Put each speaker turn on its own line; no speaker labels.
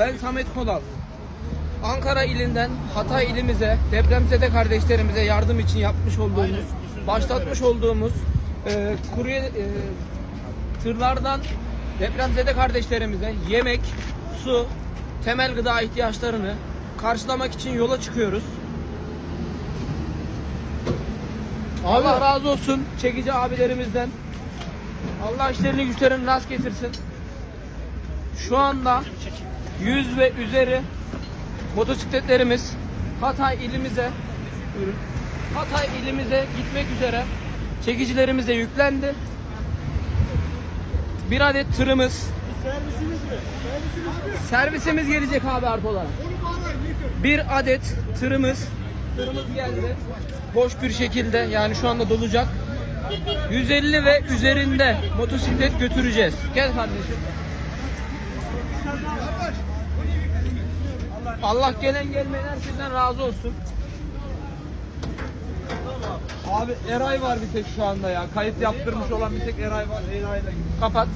Ben Samet Kolal. Ankara ilinden Hatay ilimize, depremzede kardeşlerimize yardım için yapmış olduğumuz, başlatmış olduğumuz e, kurye e, tırlardan depremzede kardeşlerimize yemek, su, temel gıda ihtiyaçlarını karşılamak için yola çıkıyoruz. Allah razı olsun çekici abilerimizden. Allah işlerini güçlerini rast getirsin. Şu anda 100 ve üzeri motosikletlerimiz Hatay ilimize buyurun. Hatay ilimize gitmek üzere çekicilerimiz de yüklendi. Bir adet tırımız
Servisimiz mi? Servisimiz mi?
servisimiz gelecek abi
lütfen.
Bir adet tırımız tırımız geldi. Boş bir şekilde yani şu anda dolacak. 150 ve üzerinde motosiklet götüreceğiz. Gel kardeşim. Allah gelen gelmeyen herkesten razı olsun.
Abi Eray var bir tek şu anda ya. Kayıt yaptırmış olan bir tek Eray var. Eray'la
Kapat.